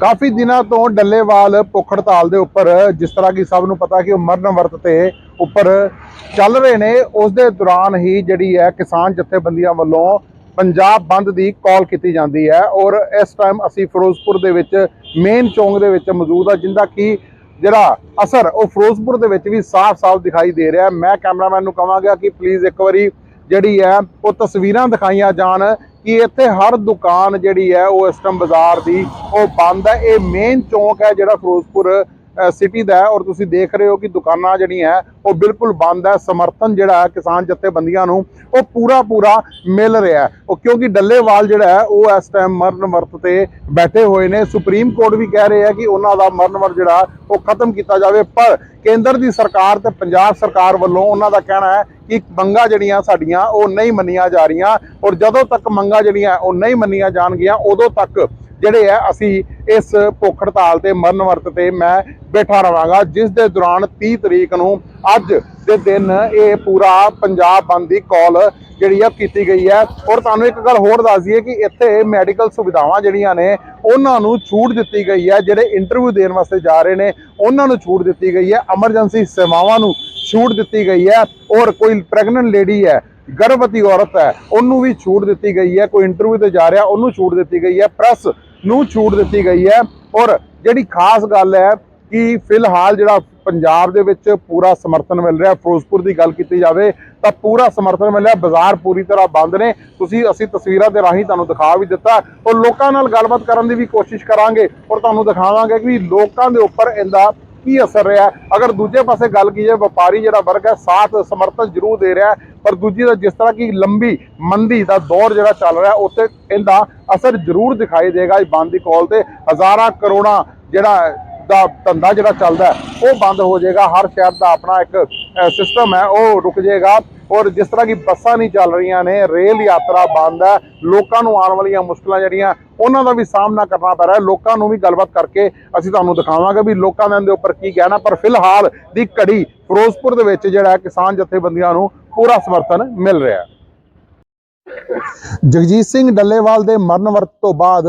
ਕਾਫੀ ਦਿਨਾਂ ਤੋਂ ਡੱਲੇਵਾਲ ਭੁੱਖ ਹੜਤਾਲ ਦੇ ਉੱਪਰ, ਜਿਸ ਤਰ੍ਹਾਂ ਕਿ ਸਭ ਨੂੰ ਪਤਾ ਕਿ ਉਹ ਮਰਨ ਵਰਤ ਤੇ ਉੱਪਰ ਚੱਲ ਰਹੇ ਨੇ, ਉਸ ਦੇ ਦੌਰਾਨ ਹੀ ਜਿਹੜੀ ਹੈ ਕਿਸਾਨ ਜਥੇਬੰਦੀਆਂ ਵੱਲੋਂ ਪੰਜਾਬ ਬੰਦ ਦੀ ਕਾਲ ਕੀਤੀ ਜਾਂਦੀ ਹੈ ਔਰ ਇਸ ਟਾਈਮ ਅਸੀਂ ਫਿਰੋਜ਼ਪੁਰ ਦੇ ਵਿੱਚ, ਮੇਨ ਚੌਂਕ ਦੇ ਵਿੱਚ ਮੌਜੂਦ ਆ ਜਿੰਦਾ ਕਿ ਜਿਹੜਾ ਅਸਰ ਉਹ ਫਿਰੋਜ਼ਪੁਰ ਦੇ ਵਿੱਚ ਵੀ ਸਾਫ਼-ਸਾਫ਼ ਦਿਖਾਈ ਦੇ ਰਿਹਾ ਮੈਂ ਕੈਮਰਾਮੈਨ ਨੂੰ ਕਹਾਂਗਾ ਕਿ ਪਲੀਜ਼ ਇੱਕ ਵਾਰੀ ਜਿਹੜੀ ਹੈ ਉਹ ਤਸਵੀਰਾਂ ਦਿਖਾਈਆਂ ਜਾਣ। ਕਿ ਇੱਥੇ ਹਰ ਦੁਕਾਨ ਜਿਹੜੀ ਹੈ ਉਹ ਇਸ ਟਾਈਮ ਬਾਜ਼ਾਰ ਦੀ ਉਹ ਬੰਦ ਹੈ। ਇਹ ਮੇਨ ਚੌਂਕ ਹੈ ਜਿਹੜਾ ਫਿਰੋਜ਼ਪੁਰ ਸਿਟੀ ਦਾ ਹੈ ਔਰ ਤੁਸੀਂ ਦੇਖ ਰਹੇ ਹੋ ਕਿ ਦੁਕਾਨਾਂ ਜਿਹੜੀਆਂ ਹੈ, ਉਹ ਬਿਲਕੁਲ ਬੰਦ ਹੈ। ਸਮਰਥਨ ਜਿਹੜਾ ਹੈ ਕਿਸਾਨ ਜਥੇਬੰਦੀਆਂ ਨੂੰ ਉਹ ਪੂਰਾ ਪੂਰਾ ਮਿਲ ਰਿਹਾ ਹੈ। ਉਹ ਕਿਉਂਕਿ ਡੱਲੇਵਾਲ ਜਿਹੜਾ ਹੈ, ਉਹ ਇਸ ਟਾਈਮ ਮਰਨ ਵਰਤ ਤੇ ਬੈਠੇ ਹੋਏ ਨੇ। ਸੁਪਰੀਮ ਕੋਰਟ ਵੀ ਕਹਿ ਰਿਹਾ ਹੈ ਕਿ ਉਹਨਾਂ ਦਾ ਮਰਨ ਵਰਤ ਜਿਹੜਾ ਉਹ ਖਤਮ ਕੀਤਾ ਜਾਵੇ। ਪਰ ਕੇਂਦਰ ਦੀ ਸਰਕਾਰ ਤੇ ਪੰਜਾਬ ਸਰਕਾਰ ਵੱਲੋਂ ਉਹਨਾਂ ਦਾ ਕਹਿਣਾ ਹੈ ਕਿ ਮੰਗਾਂ ਜਿਹੜੀਆਂ ਸਾਡੀਆਂ, ਉਹ ਨਹੀਂ ਮੰਨੀਆਂ ਜਾ ਰਹੀਆਂ। ਔਰ ਜਦੋਂ ਤੱਕ ਮੰਗਾਂ ਜਿਹੜੀਆਂ, ਉਹ ਨਹੀਂ ਮੰਨੀਆਂ ਜਾਣਗੀਆਂ, ਉਦੋਂ ਤੱਕ ਜਿਹੜੇ ਆ, ਅਸੀਂ ਇਸ ਭੁੱਖ ਹੜਤਾਲ ਤੇ ਮਰਨ ਵਰਤ ਤੇ ਮੈਂ ਬੈਠਾ ਰਵਾਂਗਾ, ਜਿਸ ਦੇ ਦੌਰਾਨ 30 ਤਰੀਕ ਨੂੰ ਅੱਜ ਦੇ ਦਿਨ ਇਹ ਪੂਰਾ ਪੰਜਾਬ ਬੰਦ ਦੀ ਕਾਲ ਜਿਹੜੀ ਆ ਕੀਤੀ ਗਈ ਹੈ। ਔਰ ਤੁਹਾਨੂੰ ਇੱਕ ਗੱਲ ਹੋਰ ਦੱਸ ਦਈਏ ਕਿ ਇੱਥੇ ਮੈਡੀਕਲ ਸੁਵਿਧਾਵਾਂ ਜਿਹੜੀਆਂ ਨੇ, ਉਹਨਾਂ ਨੂੰ ਛੂਟ ਦਿੱਤੀ ਗਈ ਹੈ। ਜਿਹੜੇ ਇੰਟਰਵਿਊ ਦੇਣ ਵਾਸਤੇ ਜਾ ਰਹੇ ਨੇ, ਉਹਨਾਂ ਨੂੰ ਛੂਟ ਦਿੱਤੀ ਗਈ ਹੈ। ਐਮਰਜੈਂਸੀ ਸੇਵਾਵਾਂ ਨੂੰ ਛੂਟ ਦਿੱਤੀ ਗਈ ਹੈ। ਔਰ ਕੋਈ ਪ੍ਰੈਗਨੈਂਟ ਲੇਡੀ ਹੈ, ਗਰਭਵਤੀ ਔਰਤ ਹੈ, ਉਹਨੂੰ ਵੀ ਛੂਟ ਦਿੱਤੀ ਗਈ ਹੈ। ਕੋਈ ਇੰਟਰਵਿਊ ਤੇ ਜਾ ਰਿਹਾ, ਉਹਨੂੰ ਛੂਟ ਦਿੱਤੀ ਗਈ ਹੈ। ਪ੍ਰੈਸ ਨੂੰ ਛੂਟ ਦਿੱਤੀ ਗਈ ਹੈ। ਔਰ ਜਿਹੜੀ ਖਾਸ ਗੱਲ ਹੈ ਕਿ ਫਿਲਹਾਲ ਜਿਹੜਾ ਪੰਜਾਬ ਦੇ ਵਿੱਚ ਪੂਰਾ ਸਮਰਥਨ ਮਿਲ ਰਿਹਾ, ਫਿਰੋਜ਼ਪੁਰ ਦੀ ਗੱਲ ਕੀਤੀ ਜਾਵੇ, ਤਾਂ ਪੂਰਾ ਸਮਰਥਨ ਮਿਲ ਰਿਹਾ। ਬਾਜ਼ਾਰ ਪੂਰੀ ਤਰ੍ਹਾਂ ਬੰਦ ਨੇ। ਤੁਸੀਂ ਅਸੀਂ ਤਸਵੀਰਾਂ ਦੇ ਰਾਹੀਂ ਤੁਹਾਨੂੰ ਦਿਖਾ ਵੀ ਦਿੱਤਾ। ਔਰ ਲੋਕਾਂ ਨਾਲ ਗੱਲਬਾਤ ਕਰਨ ਦੀ ਵੀ ਕੋਸ਼ਿਸ਼ ਕਰਾਂਗੇ। ਔਰ ਤੁਹਾਨੂੰ ਦਿਖਾਵਾਂਗੇ ਕਿ ਲੋਕਾਂ ਦੇ ਉੱਪਰ ਇਹਦਾ ਕੀ ਅਸਰ ਰਿਹਾ? ਅਗਰ ਦੂਜੇ ਪਾਸੇ ਗੱਲ ਕੀਏ ਵਪਾਰੀ ਜਿਹੜਾ ਵਰਗ ਹੈ, ਸਾਥ ਸਮਰਥਨ ਜ਼ਰੂਰ ਦੇ ਰਿਹਾ ਪਰ ਦੂਜੀ ਦਾ ਜਿਸ ਤਰ੍ਹਾਂ ਕਿ ਲੰਬੀ ਮੰਦੀ ਦਾ ਦੌਰ ਜਿਹੜਾ ਚੱਲ ਰਿਹਾ ਉੱਤੇ ਇਹਦਾ ਅਸਰ ਜ਼ਰੂਰ ਦਿਖਾਈ ਦੇਗਾ ਇਸ ਬੰਦ ਦੀ ਕਾਲ ਤੇ। ਹਜ਼ਾਰਾਂ ਕਰੋੜਾਂ ਜਿਹੜਾ ਦਾ ਧੰਦਾ ਜਿਹੜਾ ਚੱਲਦਾ ਉਹ ਬੰਦ ਹੋ ਜਾਏਗਾ। ਹਰ ਸ਼ਹਿਰ ਦਾ ਆਪਣਾ ਇੱਕ ਸਿਸਟਮ ਹੈ, ਉਹ ਰੁਕ ਜਾਏਗਾ। ਔਰ ਜਿਸ ਤਰ੍ਹਾਂ ਕਿ ਬੱਸਾਂ ਨਹੀਂ ਚੱਲ ਰਹੀਆਂ ਨੇ, ਰੇਲ ਯਾਤਰਾ ਬੰਦ ਹੈ, ਲੋਕਾਂ ਨੂੰ ਆਉਣ ਵਾਲੀਆਂ ਮੁਸ਼ਕਲਾਂ ਜਿਹੜੀਆਂ ਉਹਨਾਂ ਦਾ ਵੀ ਸਾਹਮਣਾ ਕਰਨਾ ਪੈ ਰਿਹਾ ਲੋਕਾਂ ਨੂੰ ਵੀ ਗੱਲਬਾਤ ਕਰਕੇ ਅਸੀਂ ਤੁਹਾਨੂੰ ਦਿਖਾਵਾਂਗੇ ਵੀ ਲੋਕਾਂ ਦੇ ਉੱਪਰ ਕੀ ਕਹਿਣਾ ਪਰ ਫਿਲਹਾਲ ਦੀ ਘੜੀ ਫਿਰੋਜ਼ਪੁਰ ਦੇ ਵਿੱਚ ਜਿਹੜਾ ਕਿਸਾਨ ਜਥੇਬੰਦੀਆਂ ਨੂੰ ਪੂਰਾ ਸਮਰਥਨ ਮਿਲ ਰਿਹਾ ਹੈ। ਜਗਜੀਤ ਸਿੰਘ ਡੱਲੇਵਾਲ ਦੇ ਮਰਨ ਵਰਤ ਤੋਂ ਬਾਅਦ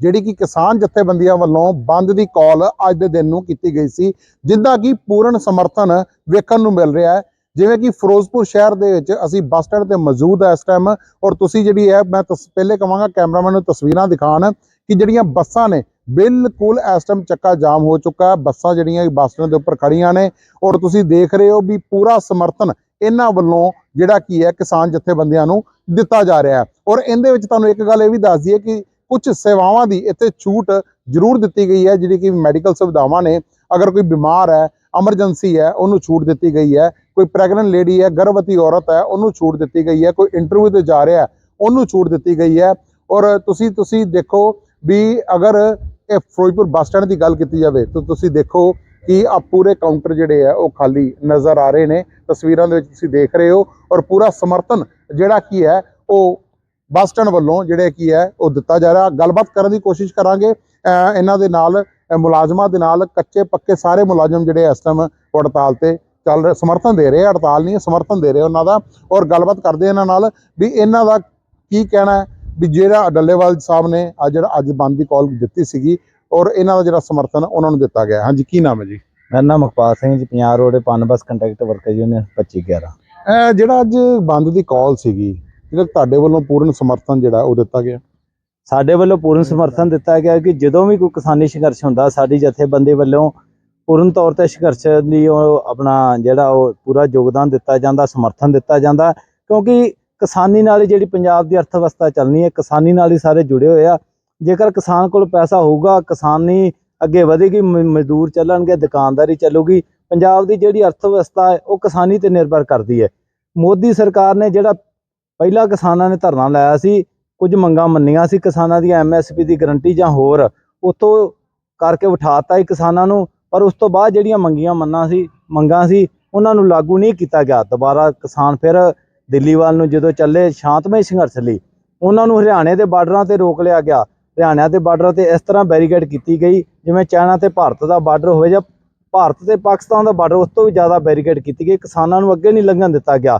ਜਿਹੜੀ ਕਿ ਕਿਸਾਨ ਜਥੇਬੰਦੀਆਂ ਵੱਲੋਂ ਬੰਦ ਦੀ ਕਾਲ ਅੱਜ ਦੇ ਦਿਨ ਨੂੰ ਕੀਤੀ ਗਈ ਸੀ, ਜਿੱਦਾਂ ਕਿ ਪੂਰਨ ਸਮਰਥਨ ਵੇਖਣ ਨੂੰ ਮਿਲ ਰਿਹਾ ਹੈ। ਜਿਵੇਂ ਕਿ ਫਿਰੋਜ਼ਪੁਰ ਸ਼ਹਿਰ ਦੇ ਵਿੱਚ ਅਸੀਂ ਬੱਸ ਸਟੈਂਡ ਤੇ ਮੌਜੂਦ ਹੈ ਇਸ ਟਾਈਮ ਔਰ ਤੁਸੀਂ ਜਿਹੜੀ ਹੈ ਮੈਂ ਤਸ- ਪਹਿਲੇ ਕਹਾਂਗਾ ਕੈਮਰਾਮੈਨ ਨੂੰ ਤਸਵੀਰਾਂ ਦਿਖਾਣ ਕਿ ਜਿਹੜੀਆਂ ਬੱਸਾਂ ਨੇ ਬਿਲਕੁਲ ਇਸ ਟਾਈਮ ਚੱਕਾ ਜਾਮ ਹੋ ਚੁੱਕਾ ਹੈ। ਬੱਸਾਂ ਜਿਹੜੀਆਂ ਬੱਸ ਸਟੈਂਡ ਦੇ ਉੱਪਰ ਖੜੀਆਂ ਨੇ ਔਰ ਤੁਸੀਂ ਦੇਖ ਰਹੇ ਹੋ ਵੀ ਪੂਰਾ ਸਮਰਥਨ ਇਹਨਾਂ ਵੱਲੋਂ ਜਿਹੜਾ ਕੀ ਹੈ ਕਿਸਾਨ ਜਥੇਬੰਦੀਆਂ ਨੂੰ ਦਿੱਤਾ ਜਾ ਰਿਹਾ ਹੈ। ਔਰ ਇਹਦੇ ਵਿੱਚ ਤੁਹਾਨੂੰ ਇੱਕ ਗੱਲ ਇਹ ਵੀ ਦੱਸ ਦਈਏ ਕਿ ਕੁਝ ਸੇਵਾਵਾਂ ਦੀ ਇੱਥੇ ਛੂਟ ਜ਼ਰੂਰ ਦਿੱਤੀ ਗਈ ਹੈ, ਜਿਹੜੀ ਕਿ ਮੈਡੀਕਲ ਸੁਵਿਧਾਵਾਂ ਨੇ। ਅਗਰ ਕੋਈ ਬਿਮਾਰ ਹੈ ਐਮਰਜੈਂਸੀ ਹੈ, ਉਹਨੂੰ ਛੂਟ ਦਿੱਤੀ ਗਈ ਹੈ। ਕੋਈ ਪ੍ਰੈਗਨੈਂਟ ਲੇਡੀ ਹੈ, ਗਰਭਵਤੀ ਔਰਤ ਹੈ, ਉਹਨੂੰ ਛੂਟ ਦਿੱਤੀ ਗਈ ਹੈ। ਕੋਈ ਇੰਟਰਵਿਊ ਤੇ ਜਾ ਰਿਹਾ ਉਹਨੂੰ ਛੂਟ ਦਿੱਤੀ ਗਈ ਹੈ। ਔਰ ਤੁਸੀਂ ਤੁਸੀਂ ਦੇਖੋ ਵੀ ਅਗਰ ਇਹ ਫਿਰੋਜ਼ਪੁਰ ਬੱਸ ਸਟੈਂਡ ਦੀ ਗੱਲ ਕੀਤੀ ਜਾਵੇ, ਤਾਂ ਤੁਸੀਂ ਦੇਖੋ ਕਿ ਆ ਪੂਰੇ ਕਾਊਂਟਰ ਜਿਹੜੇ ਆ ਉਹ ਖਾਲੀ ਨਜ਼ਰ ਆ ਰਹੇ ਨੇ। ਤਸਵੀਰਾਂ ਦੇ ਵਿੱਚ ਤੁਸੀਂ ਦੇਖ ਰਹੇ ਹੋ ਔਰ ਪੂਰਾ ਸਮਰਥਨ ਜਿਹੜਾ ਕੀ ਹੈ, ਉਹ ਬੱਸ ਸਟੈਂਡ ਵੱਲੋਂ ਜਿਹੜੇ ਕੀ ਹੈ, ਉਹ ਦਿੱਤਾ ਜਾ ਰਿਹਾ। ਗੱਲਬਾਤ ਕਰਨ ਦੀ ਕੋਸ਼ਿਸ਼ ਕਰਾਂਗੇ। ਇਹਨਾਂ ਦੇ ਨਾਲ ਮੁਲਾਜ਼ਮਾਂ ਦੇ ਨਾਲ ਕੱਚੇ ਪੱਕੇ ਸਾਰੇ ਮੁਲਾਜ਼ਮ ਜਿਹੜੇ ਇਸ ਟਾਈਮ ਹੜਤਾਲ ਤੇ ਚੱਲ ਰਹੇ ਸਮਰਥਨ ਦੇ ਰਹੇ ਹੜਤਾਲ ਨਹੀਂ ਸਮਰਥਨ ਦੇ ਰਹੇ ਉਹਨਾਂ ਦਾ। ਔਰ ਗੱਲਬਾਤ ਕਰਦੇ ਇਹਨਾਂ ਨਾਲ ਵੀ ਇਹਨਾਂ ਦਾ ਕੀ ਕਹਿਣਾ ਹੈ ਵੀ ਜਿਹੜਾ ਡੱਲੇਵਾਲ ਸਾਹਿਬ ਨੇ ਅੱਜ ਜਿਹੜਾ ਅੱਜ ਬੰਦ ਦੀ ਕਾਲ ਦਿੱਤੀ ਸੀਗੀ ਔਰ ਇਹਨਾਂ ਦਾ ਜਿਹੜਾ ਸਮਰਥਨ ਉਹਨਾਂ ਨੂੰ ਦਿੱਤਾ ਗਿਆ। ਹਾਂਜੀ ਕੀ ਨਾਮ ਹੈ ਜੀ? ਮੇਰਾ ਨਾਮ ਮਖਪਾਲ ਸਿੰਘ ਜੀ ਪੰਜਾਬ ਰੋਡ ਪਨ ਬੱਸ ਕੰਟਰੈਕਟ ਵਰਕਰ ਯੂਨੀਅਨ 2511 ਇਹ ਜਿਹੜਾ ਅੱਜ ਬੰਦ ਦੀ ਕਾਲ ਸੀਗੀ ਜਿਹੜਾ ਤੁਹਾਡੇ ਵੱਲੋਂ ਪੂਰਨ ਸਮਰਥਨ ਜਿਹੜਾ ਉਹ ਦਿੱਤਾ ਗਿਆ। ਸਾਡੇ ਵੱਲੋਂ ਪੂਰਨ ਸਮਰਥਨ ਦਿੱਤਾ ਗਿਆ ਕਿ ਜਦੋਂ ਵੀ ਕੋਈ ਕਿਸਾਨੀ ਸੰਘਰਸ਼ ਹੁੰਦਾ ਸਾਡੀ ਜਥੇਬੰਦੀ ਵੱਲੋਂ ਪੂਰਨ ਤੌਰ ਤੇ ਸੰਘਰਸ਼ ਲਈ ਉਹ ਆਪਣਾ ਜਿਹੜਾ ਉਹ ਪੂਰਾ ਯੋਗਦਾਨ ਦਿੱਤਾ ਜਾਂਦਾ ਸਮਰਥਨ ਦਿੱਤਾ ਜਾਂਦਾ ਕਿਉਂਕਿ ਕਿਸਾਨੀ ਨਾਲ ਜਿਹੜੀ ਪੰਜਾਬ ਦੀ ਅਰਥ ਵਿਵਸਥਾ ਚੱਲਣੀ ਹੈ ਕਿਸਾਨੀ ਨਾਲ ਹੀ ਸਾਰੇ ਜੁੜੇ ਹੋਏ ਆ। ਜੇਕਰ ਕਿਸਾਨ ਕੋਲ ਪੈਸਾ ਹੋਊਗਾ ਕਿਸਾਨੀ ਅੱਗੇ ਵਧੇਗੀ ਮਜ਼ਦੂਰ ਚੱਲਣਗੇ ਦੁਕਾਨਦਾਰੀ ਚੱਲੂਗੀ ਪੰਜਾਬ ਦੀ ਜਿਹੜੀ ਅਰਥ ਵਿਵਸਥਾ ਹੈ ਉਹ ਕਿਸਾਨੀ ਤੇ ਨਿਰਭਰ ਕਰਦੀ ਹੈ। ਮੋਦੀ ਸਰਕਾਰ ਨੇ ਜਿਹੜਾ ਪਹਿਲਾਂ ਕਿਸਾਨਾਂ ਨੇ ਧਰਨਾ ਲਾਇਆ ਸੀ ਕੁਝ ਮੰਗਾਂ ਮੰਨੀਆਂ ਸੀ ਕਿਸਾਨਾਂ ਦੀਆਂ ਐਮਐਸਪੀ ਦੀ ਗਰੰਟੀ ਜਾਂ ਹੋਰ ਉਤੋਂ ਕਰਕੇ ਉਠਾਤਾ ਹੀ ਕਿਸਾਨਾਂ ਨੂੰ, ਪਰ ਉਸ ਤੋਂ ਬਾਅਦ ਜਿਹੜੀਆਂ ਮੰਗੀਆਂ ਮੰਨਾਂ ਸੀ, ਮੰਗਾਂ ਸੀ, ਉਹਨਾਂ ਨੂੰ ਲਾਗੂ ਨਹੀਂ ਕੀਤਾ ਗਿਆ। ਦੁਬਾਰਾ ਕਿਸਾਨ ਫਿਰ ਦਿੱਲੀ ਵੱਲ ਨੂੰ ਜਦੋਂ ਚੱਲੇ, ਸ਼ਾਂਤਮਈ ਸੰਘਰਸ਼ ਲਈ, ਉਹਨਾਂ ਨੂੰ ਹਰਿਆਣੇ ਦੇ ਬਾਰਡਰਾਂ ਤੇ ਰੋਕ ਲਿਆ ਗਿਆ। ਹਰਿਆਣਾ ਦੇ ਬਾਰਡਰ ਤੇ ਇਸ ਤਰ੍ਹਾਂ ਬੈਰੀਕੇਡ ਕੀਤੀ ਗਈ, ਜਿਵੇਂ ਚਾਈਨਾ ਤੇ ਭਾਰਤ ਦਾ ਬਾਰਡਰ ਹੋਵੇ ਜਾਂ ਭਾਰਤ ਤੇ ਪਾਕਿਸਤਾਨ ਦਾ ਬਾਰਡਰ, ਉਸ ਤੋਂ ਵੀ ਜ਼ਿਆਦਾ ਬੈਰੀਕੇਡ ਕੀਤੀ ਗਈ। ਕਿਸਾਨਾਂ ਨੂੰ ਅੱਗੇ ਨਹੀਂ ਲੰਘਣ ਦਿੱਤਾ ਗਿਆ।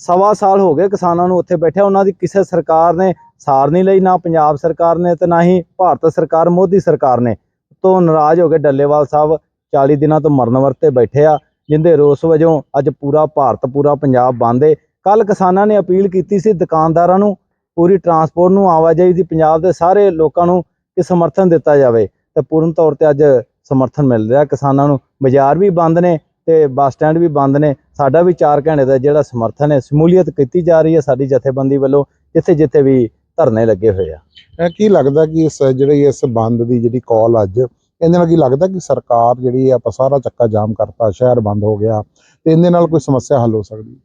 ਸਵਾ ਸਾਲ ਹੋ ਗਏ ਕਿਸਾਨਾਂ ਨੂੰ ਉੱਥੇ ਬੈਠਿਆ, ਉਹਨਾਂ ਦੀ ਕਿਸੇ ਸਰਕਾਰ ਨੇ ਸਾਰ ਨਹੀਂ ਲਈ, ਨਾ ਪੰਜਾਬ ਸਰਕਾਰ ਨੇ ਤੇ ਨਾ ਹੀ ਭਾਰਤ ਸਰਕਾਰ, ਮੋਦੀ ਸਰਕਾਰ ਨੇ। ਤੋਂ ਨਾਰਾਜ਼ ਹੋ ਕੇ ਡੱਲੇਵਾਲ ਸਾਹਿਬ 40 ਦਿਨਾਂ ਤੋਂ ਮਰਨ ਵਰਤੇ ਬੈਠੇ ਆ, ਜਿੰਦੇ ਰੋਸ ਵਜੋਂ ਅੱਜ ਪੂਰਾ ਭਾਰਤ, ਪੂਰਾ ਪੰਜਾਬ ਬੰਦ ਏ। ਕੱਲ ਕਿਸਾਨਾਂ ਨੇ ਅਪੀਲ ਕੀਤੀ ਸੀ ਦੁਕਾਨਦਾਰਾਂ ਨੂੰ, ਪੂਰੀ ਟਰਾਂਸਪੋਰਟ ਨੂੰ ਆਵਾਜਾਈ ਦੀ, ਪੰਜਾਬ ਦੇ ਸਾਰੇ ਲੋਕਾਂ ਨੂੰ ਕਿ ਸਮਰਥਨ ਦਿੱਤਾ ਜਾਵੇ। ਤੇ ਪੂਰਨ ਤੌਰ ਤੇ ਅੱਜ ਸਮਰਥਨ ਮਿਲ ਰਿਹਾ ਕਿਸਾਨਾਂ ਨੂੰ। ਬਾਜ਼ਾਰ ਵੀ ਬੰਦ ਨੇ ਤੇ ਬੱਸ ਸਟੈਂਡ ਵੀ ਬੰਦ ਨੇ। ਸਾਡਾ ਵੀ 4 ਘੰਟੇ ਦਾ ਜਿਹੜਾ ਸਮਰਥਨ ਹੈ, ਸਮੂਲੀਅਤ ਕੀਤੀ ਜਾ ਰਹੀ ਹੈ ਸਾਡੀ ਜਥੇਬੰਦੀ ਵੱਲੋਂ ਜਿੱਥੇ ਜਿੱਥੇ ਵੀ ਧਰਨੇ ਲੱਗੇ ਹੋਏ ਆ। ਇਹ ਕੀ ਲੱਗਦਾ ਕਿ ਇਸ ਜਿਹੜੀ ਇਸ ਬੰਦ ਦੀ ਜਿਹੜੀ ਕਾਲ ਅੱਜ ਇਹਦੇ ਨਾਲ ਕੀ ਲੱਗਦਾ ਕਿ ਸਰਕਾਰ ਜਿਹੜੀ ਆਪਾਂ ਸਾਰਾ ਚੱਕਾ ਜਾਮ ਕਰਤਾ ਸ਼ਹਿਰ ਬੰਦ ਹੋ ਗਿਆ ਤੇ ਇਹਦੇ ਨਾਲ ਕੋਈ ਸਮੱਸਿਆ ਹੱਲ ਹੋ ਸਕਦੀ?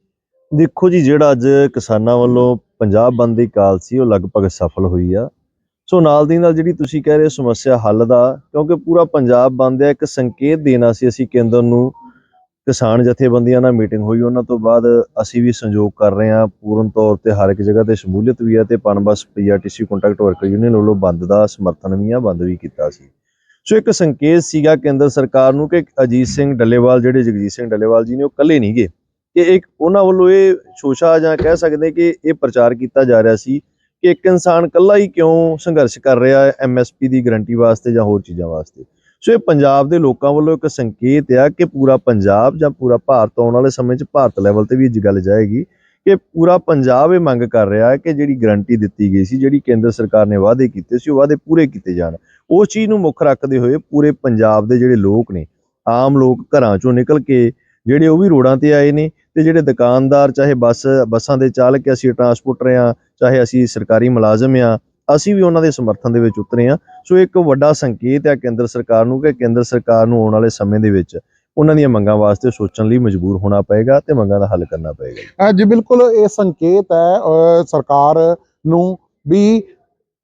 ਦੇਖੋ ਜੀ ਜਿਹੜਾ ਅੱਜ ਕਿਸਾਨਾਂ ਵੱਲੋਂ ਪੰਜਾਬ ਬੰਦ ਦੀ ਕਾਲ ਸੀ ਉਹ ਲਗਭਗ ਸਫਲ ਹੋਈ ਆ। ਸੋ ਨਾਲ ਦੀ ਨਾਲ ਜਿਹੜੀ ਤੁਸੀਂ ਕਹਿ ਰਹੇ ਹੋ ਸਮੱਸਿਆ ਹੱਲ ਦਾ ਕਿਉਂਕਿ ਪੂਰਾ ਪੰਜਾਬ ਬੰਦ ਹੈ ਇੱਕ ਸੰਕੇਤ ਦੇਣਾ ਸੀ ਅਸੀਂ ਕੇਂਦਰ ਨੂੰ ਕਿਸਾਨ ਜਥੇਬੰਦੀਆਂ ਨਾਲ ਮੀਟਿੰਗ ਹੋਈ, ਉਹਨਾਂ ਤੋਂ ਬਾਅਦ ਅਸੀਂ ਵੀ ਸੰਯੋਗ ਕਰ ਰਹੇ ਹਾਂ ਪੂਰਨ ਤੌਰ ਤੇ ਹਰ ਇੱਕ ਜਗ੍ਹਾ ਤੇ ਸ਼ਮੂਲੀਅਤ ਵੀ ਹੈ ਤੇ PUNBUS PRTC contract worker union ਵੱਲੋਂ ਬੰਦ ਦਾ ਸਮਰਥਨ ਵੀ ਆ, ਬੰਦ ਵੀ ਕੀਤਾ ਸੀ। ਸੋ ਇੱਕ ਸੰਕੇਤ ਸੀਗਾ ਕੇਂਦਰ ਸਰਕਾਰ ਨੂੰ ਕਿ ਅਜੀਤ ਸਿੰਘ ਡੱਲੇਵਾਲ ਜਿਹੜੇ ਜਗਜੀਤ ਸਿੰਘ ਡੱਲੇਵਾਲ ਜੀ ਨੇ ਉਹ ਇਕੱਲੇ ਨਹੀਂ ਗਏ। ਕਿ ਇੱਕ ਉਹਨਾਂ ਵੱਲੋਂ ਇਹ ਸ਼ੋਸ਼ਾ ਜਾਂ ਕਹਿ ਸਕਦੇ ਕਿ ਇਹ ਪ੍ਰਚਾਰ ਕੀਤਾ ਜਾ ਰਿਹਾ ਸੀ ਕਿ ਇੱਕ ਇਨਸਾਨ ਇਕੱਲਾ ਹੀ ਕਿਉਂ ਸੰਘਰਸ਼ ਕਰ ਰਿਹਾ ਹੈ ਐਮਐਸਪੀ ਦੀ ਗਰੰਟੀ ਵਾਸਤੇ ਜਾਂ ਹੋਰ ਚੀਜ਼ਾਂ ਵਾਸਤੇ। ਸੋ ਇਹ ਪੰਜਾਬ ਦੇ ਲੋਕਾਂ ਵੱਲੋਂ ਇੱਕ ਸੰਕੇਤ ਆ ਕਿ ਪੂਰਾ ਪੰਜਾਬ ਜਾਂ ਪੂਰਾ ਭਾਰਤ ਆਉਣ ਵਾਲੇ ਸਮੇਂ 'ਚ ਭਾਰਤ ਲੈਵਲ ਤੇ ਵੀ ਇਹ ਗੱਲ ਜਾਏਗੀ ਕਿ ਪੂਰਾ ਪੰਜਾਬ ਇਹ ਮੰਗ ਕਰ ਰਿਹਾ ਹੈ ਕਿ ਜਿਹੜੀ ਗਰੰਟੀ ਦਿੱਤੀ ਗਈ ਸੀ, ਜਿਹੜੀ ਕੇਂਦਰ ਸਰਕਾਰ ਨੇ ਵਾਅਦੇ ਕੀਤੇ ਸੀ, ਉਹ ਵਾਅਦੇ ਪੂਰੇ ਕੀਤੇ ਜਾਣ। ਉਸ ਚੀਜ਼ ਨੂੰ ਮੁੱਖ ਰੱਖਦੇ ਹੋਏ ਪੂਰੇ ਪੰਜਾਬ ਦੇ ਜਿਹੜੇ ਲੋਕ ਨੇ, ਆਮ ਲੋਕ ਘਰਾਂ ਚੋਂ ਨਿਕਲ ਕੇ ਜਿਹੜੇ ਉਹ ਵੀ ਰੋਡਾਂ ਤੇ ਆਏ ਨੇ ਤੇ ਜਿਹੜੇ ਦੁਕਾਨਦਾਰ ਚਾਹੇ ਬੱਸ, ਬੱਸਾਂ ਦੇ ਚਾਲਕ ਅਸੀਂ ਟਰਾਂਸਪੋਰਟਰ ਆ ਚਾਹੇ ਅਸੀਂ ਸਰਕਾਰੀ ਮੁਲਾਜ਼ਮ ਆ ਅਸੀਂ ਵੀ ਉਹਨਾਂ ਦੇ ਸਮਰਥਨ ਦੇ ਵਿੱਚ ਉਤਰੇ ਆ ਸੋ ਇੱਕ ਵੱਡਾ ਸੰਕੇਤ ਹੈ ਕੇਂਦਰ ਸਰਕਾਰ ਨੂੰ ਕਿ ਕੇਂਦਰ ਸਰਕਾਰ ਨੂੰ ਆਉਣ ਵਾਲੇ ਸਮੇਂ ਦੇ ਵਿੱਚ ਉਹਨਾਂ ਦੀਆਂ ਮੰਗਾਂ ਵਾਸਤੇ ਸੋਚਣ ਲਈ ਮਜਬੂਰ ਹੋਣਾ ਪਏਗਾ ਤੇ ਮੰਗਾਂ ਦਾ ਹੱਲ ਕਰਨਾ ਪਏਗਾ ਅ, ਜੀ ਬਿਲਕੁਲ ਇਹ ਸੰਕੇਤ ਹੈ ਅ, ਸਰਕਾਰ ਨੂੰ ਵੀ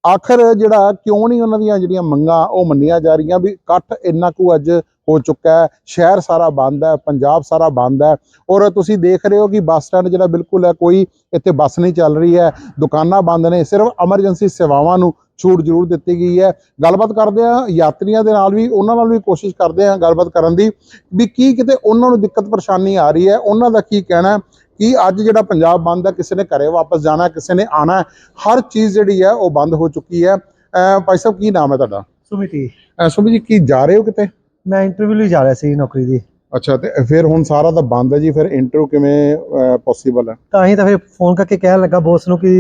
ਆਖਰ ਜਿਹੜਾ ਕਿਉਂ ਨਹੀਂ ਉਹਨਾਂ ਦੀਆਂ ਜਿਹੜੀਆਂ ਮੰਗਾਂ ਉਹ ਮੰਨੀਆਂ ਜਾ ਰਹੀਆਂ ਵੀ ਇਕੱਠ ਇੰਨਾ ਕੁ ਅੱਜ ਹੋ ਚੁੱਕਾ ਹੈ, ਸ਼ਹਿਰ ਸਾਰਾ ਬੰਦ ਹੈ, ਪੰਜਾਬ ਸਾਰਾ ਬੰਦ ਹੈ ਔਰ ਤੁਸੀਂ ਦੇਖ ਰਹੇ ਹੋ ਕਿ ਬੱਸ ਸਟੈਂਡ ਜਿਹੜਾ ਬਿਲਕੁਲ ਹੈ ਕੋਈ ਇੱਥੇ ਬੱਸ ਨਹੀਂ ਚੱਲ ਰਹੀ ਹੈ, ਦੁਕਾਨਾਂ ਬੰਦ ਨੇ, ਸਿਰਫ ਐਮਰਜੈਂਸੀ ਸੇਵਾਵਾਂ ਨੂੰ ਛੂਟ ਜ਼ਰੂਰ ਦਿੱਤੀ ਗਈ ਹੈ। ਗੱਲਬਾਤ ਕਰਦੇ ਆ ਯਾਤਰੀਆਂ ਦੇ ਨਾਲ ਵੀ, ਉਹਨਾਂ ਨਾਲ ਵੀ ਕੋਸ਼ਿਸ਼ ਕਰਦੇ ਆ ਗੱਲਬਾਤ ਕਰਨ ਦੀ ਵੀ ਕੀ ਕਿਤੇ ਉਹਨਾਂ ਨੂੰ ਦਿੱਕਤ ਪਰੇਸ਼ਾਨੀ ਆ ਰਹੀ ਹੈ, ਉਹਨਾਂ ਦਾ ਕੀ ਕਹਿਣਾ ਕਿ ਅੱਜ ਜਿਹੜਾ ਪੰਜਾਬ ਬੰਦ ਹੈ ਕਿਸੇ ਨੇ ਘਰੇ ਵਾਪਸ ਜਾਣਾ ਕਿਸੇ ਨੇ ਆਣਾ ਹਰ ਚੀਜ਼ ਜਿਹੜੀ ਹੈ ਉਹ ਬੰਦ ਹੋ ਚੁੱਕੀ ਹੈ। ਭਾਈ ਸਾਹਿਬ ਕੀ ਨਾਮ ਹੈ ਤੁਹਾਡਾ? ਸੁਮਿਤੀ। ਸੁਭੀ ਜੀ ਕੀ ਜਾ ਰਹੇ ਹੋ ਕਿਤੇ? ਮੈਂ ਇੰਟਰਵਿਊ ਲਈ ਜਾ ਰਿਹਾ ਸੀ ਨੌਕਰੀ ਦੀ। ਅੱਛਾ ਤੇ ਫਿਰ ਹੁਣ ਸਾਰਾ ਤਾਂ ਬੰਦ ਹੈ ਜੀ ਫਿਰ ਇੰਟਰਵਿਊ ਕਿਵੇਂ ਪੋਸੀਬਲ ਹੈ? ਤਾਂ ਹੀ ਤਾਂ ਫਿਰ ਫੋਨ ਕਰਕੇ ਕਹਿਣ ਲੱਗਾ ਬੌਸ ਨੂੰ ਕਿ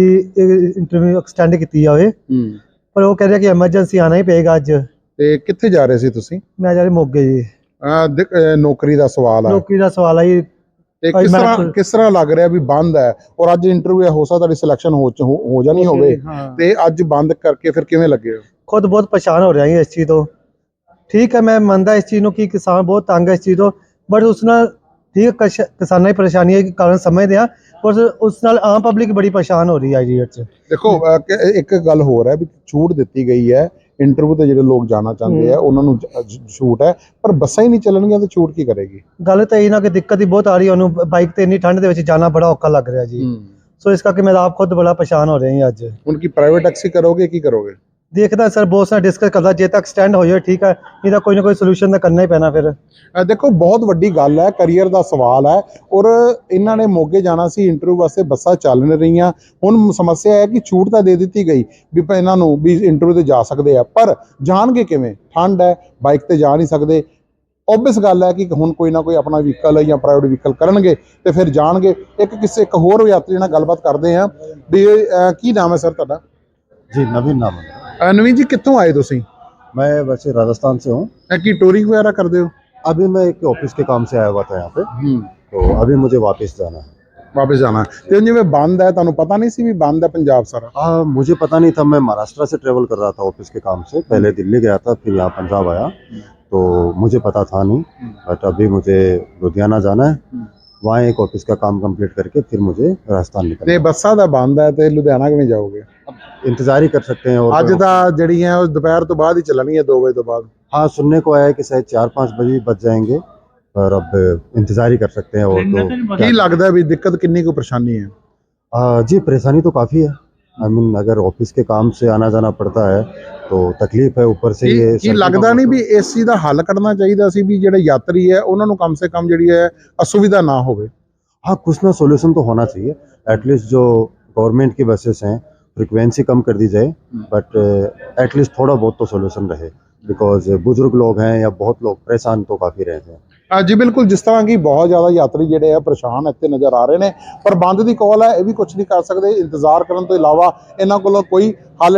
ਇੰਟਰਵਿਊ ਐਕਸਟੈਂਡ ਕੀਤੀ ਜਾਵੇ। ਹੂੰ। ਪਰ ਉਹ ਕਹਿ ਰਿਹਾ ਕਿ ਐਮਰਜੈਂਸੀ ਆਣਾ ਹੀ ਪਏਗਾ ਅੱਜ। ਤੇ ਕਿੱਥੇ ਜਾ ਰਹੇ ਸੀ ਤੁਸੀਂ? ਮੈਂ ਜਾ ਰਿਹਾ ਮੋਗੇ ਜੀ। ਨੌਕਰੀ ਦਾ ਸਵਾਲ ਹੈ ਨੌਕਰੀ ਦਾ ਸਵਾਲ ਆਈ ਤੇ ਕਿਸ ਤਰ੍ਹਾਂ ਕਿਸ ਤਰ੍ਹਾਂ ਲੱਗ ਰਿਹਾ ਵੀ ਬੰਦ ਹੈ? ਔਰ ਅੱਜ ਇੰਟਰਵਿਊ ਹੈ ਹੋ ਸਕਦਾ ਤੁਹਾਡੀ ਸਿਲੈਕਸ਼ਨ ਹੋ ਹੋ ਜਾਣੀ ਹੋਵੇ। ਤੇ ਅੱਜ ਬੰਦ ਕਰਕੇ ਫਿਰ ਕਿਵੇਂ ਲੱਗੇ ਹੋ? ਖੁਦ ਬਹੁਤ ਪਰੇਸ਼ਾਨ ਹੋ ਰਿਹਾ ਹਾਂ ਇਸ ਚੀਜ਼ ਤੋਂ। ਠੀਕ ਹੈ ਮੈਂ ਮੰਨਦਾ ਇਸ ਚੀਜ਼ ਨੂੰ ਕਿ ਕਿਸਾਨ ਬਹੁਤ ਤੰਗ ਹੈ ਇਸ ਚੀਜ਼ ਤੋਂ। ਬਟ ਉਸ ਨਾਲ ਠੀਕ ਕਿਸਾਨਾਂ ਦੀ ਪਰੇਸ਼ਾਨੀ ਹੈ ਕਾਰਨ ਸਮਝਦੇ ਆ ਪਰ ਉਸ ਨਾਲ ਆਮ ਪਬਲਿਕ ਬੜੀ ਪਰੇਸ਼ਾਨ ਹੋ ਰਹੀ ਹੈ ਜੀ ਅੱਜ ਦੇਖੋ ਇੱਕ ਗੱਲ ਹੋਰ ਹੈ ਵੀ ਛੂਟ ਦਿੱਤੀ ਗਈ ਹੈ। ਇੰਟਰਵਿਊ ਤੇ ਜਿਹੜੇ ਲੋਕ ਜਾਣਾ ਚਾਹੁੰਦੇ ਆ ਉਹਨਾਂ ਨੂੰ ਛੂਟ ਹੈ ਪਰ ਬੱਸਾਂ ਹੀ ਨਹੀਂ ਚੱਲਣਗੀਆਂ ਤੇ ਛੂਟ ਕੀ ਕਰੇਗੀ? ਗੱਲ ਤਾਂ ਇਹ ਨਾ ਕਿ ਦਿੱਕਤ ਹੀ ਬਹੁਤ ਆ ਰਹੀ ਹੈ ਉਹਨੂੰ ਬਾਈਕ ਤੇ ਇੰਨੀ ਠੰਡ ਦੇ ਵਿੱਚ ਜਾਣਾ ਬੜਾ ਔਖਾ ਲੱਗ ਰਿਹਾ ਜੀ। ਸੋ ਇਸ ਕਰਕੇ ਮੈਂ ਆਪ ਖੁਦ ਬੜਾ ਪਰੇਸ਼ਾਨ ਹੋ ਰਿਹਾ ਹਾਂ ਅੱਜ। ਹੁਣ ਕੀ ਪ੍ਰਾਈਵੇਟ ਟੈਕਸੀ ਕਰੋਗੇ ਕੀ ਕਰੋਗੇ? ਦੇਖਦਾ ਸਰ ਬਹੁਤ ਸਾਰਾ ਡਿਸਕਸ ਕਰਦਾ ਜੇ ਤੱਕ ਸਟੈਂਡ ਹੋ ਜਾਏ ਠੀਕ ਹੈ ਇਹਦਾ ਕੋਈ ਨਾ ਕੋਈ ਸੋਲੂਸ਼ਨ ਤਾਂ ਕਰਨਾ ਹੀ ਪੈਣਾ ਫਿਰ। ਦੇਖੋ ਬਹੁਤ ਵੱਡੀ ਗੱਲ ਹੈ ਕੈਰੀਅਰ ਦਾ ਸਵਾਲ ਹੈ ਔਰ ਇਹਨਾਂ ਨੇ ਮੋਗੇ ਜਾਣਾ ਸੀ ਇੰਟਰਵਿਊ ਵਾਸਤੇ ਬੱਸਾਂ ਚੱਲ ਨਹੀਂ ਰਹੀਆਂ। ਹੁਣ ਸਮੱਸਿਆ ਹੈ ਕਿ ਛੂਟ ਤਾਂ ਦੇ ਦਿੱਤੀ ਗਈ ਵੀ ਭਾਈ ਇਹਨਾਂ ਨੂੰ ਵੀ ਇੰਟਰਵਿਊ ਤੇ ਜਾ ਸਕਦੇ ਆ ਪਰ ਜਾਣਗੇ ਕਿਵੇਂ? ਠੰਡ ਹੈ ਬਾਈਕ ਤੇ ਜਾ ਨਹੀਂ ਸਕਦੇ। ਓਬਵੀਅਸ ਗੱਲ ਹੈ ਕਿ ਹੁਣ ਕੋਈ ਨਾ ਕੋਈ ਆਪਣਾ ਵਹੀਕਲ ਜਾਂ ਪ੍ਰਾਈਵੇਟ ਵਹੀਕਲ ਕਰਨਗੇ ਤੇ ਫਿਰ ਜਾਣਗੇ। ਇੱਕ ਕਿਸੇ ਇੱਕ ਹੋਰ ਯਾਤਰੀ ਨਾਲ ਗੱਲਬਾਤ ਕਰਦੇ ਆ ਵੀ ਕੀ ਨਾਮ ਹੈ ਸਰ ਤੁਹਾਡਾ? ਜੀ ਨਵੀਨ ਨਾਮ ਹੈ। ਅਹ, ਨਵੀਨ ਜੀ ਕਿੱਥੋਂ ਆਏ ਤੁਸੀਂ मैं वैसे राजस्थान से हूँ ਅਹ, ਕੀ ਟੂਰਿੰਗ ਵਗੈਰਾ ਕਰਦੇ ਹੋ अभी मैं एक ऑफिस के काम से आया हुआ था यहाँ पे ਹੂੰ तो अभी मुझे वापस जाना है ਵਾਪਸ ਜਾਣਾ ਤੇ ਹੁਣ ਜਿਵੇਂ ਬੰਦ ਹੈ ਤੁਹਾਨੂੰ ਪਤਾ ਨਹੀਂ ਸੀ ਵੀ ਬੰਦ ਹੈ ਪੰਜਾਬ ਸਾਰਾ हाँ मुझे पता नहीं था मैं महाराष्ट्र से ट्रेवल कर रहा था ऑफिस के काम से पहले दिल्ली गया था फिर यहाँ पंजाब आया तो मुझे पता था नहीं बट अभी मुझे लुधियाना जाना है वहाँ एक ऑफिस का काम कंप्लीट करके फिर मुझे राजस्थान निकलना ਤੇ ਬੱਸਾਂ ਦਾ ਬੰਦ ਹੈ ਤੇ ਲੁਧਿਆਣਾ ਕਿਵੇਂ ਜਾਓਗੇ है। इंतजार ही कर सकते हैं और ਅੱਜ ਤਾਂ ਜਿਹੜੀਆਂ ਉਹ ਦੁਪਹਿਰ ਤੋਂ ਬਾਅਦ ਹੀ ਚੱਲਣਗੀਆਂ 2 ਵਜੇ ਤੋਂ ਬਾਅਦ हाँ सुनने को आया है कि शायद चार पाँच बजे ही बच जाएंगे पर अब इंतजार ही कर सकते हैं और तो ਕੀ ਲੱਗਦਾ ਵੀ ਦਿੱਕਤ ਕਿੰਨੀ ਕੁ ਪਰੇਸ਼ਾਨੀ ਹੈ आ, जी परेशानी तो काफ़ी है आई मीन अगर ऑफिस के काम से आना जाना पड़ता है तो तकलीफ है ऊपर से ਕੀ ये ਕੀ सर्दी का ਲੱਗਦਾ ਨਹੀਂ मौसम- ਵੀ ਇਸ ਚੀਜ਼ ਦਾ ਹੱਲ ਕੱਢਣਾ ਚਾਹੀਦਾ ਸੀ ਵੀ ਜਿਹੜੇ ਯਾਤਰੀ ਹੈ ਉਹਨਾਂ ਨੂੰ ਕਮ ਸੇ ਕਮ ਜਿਹੜੀ ਹੈ ਅਸੁਵਿਧਾ ਨਾ ਹੋਵੇ हाँ कुछ ना सोल्यूशन तो होना चाहिए एटलीस्ट जो गवर्नमेंट की बसेस हैं फ्रिक्वेंसी कम कर दी जाए बट एटलीस्ट थोड़ा बहुत तो सोल्यूशन रहे बिकॉज बुजुर्ग लोग हैं या बहुत लोग परेशान तो काफ़ी रहते हैं ਅ, ਜੀ ਬਿਲਕੁਲ, ਜਿਸ ਤਰ੍ਹਾਂ ਕਿ ਬਹੁਤ ਜ਼ਿਆਦਾ ਯਾਤਰੀ ਜਿਹੜੇ ਆ ਪਰੇਸ਼ਾਨ ਇੱਥੇ ਨਜ਼ਰ ਆ ਰਹੇ ਨੇ। ਪਰ ਬੰਦ ਦੀ ਕਾਲ ਹੈ, ਇਹ ਵੀ ਕੁਝ ਨਹੀਂ ਕਰ ਸਕਦੇ। ਇੰਤਜ਼ਾਰ ਕਰਨ ਤੋਂ ਇਲਾਵਾ ਇਹਨਾਂ ਕੋਲੋਂ ਕੋਈ ਹੱਲ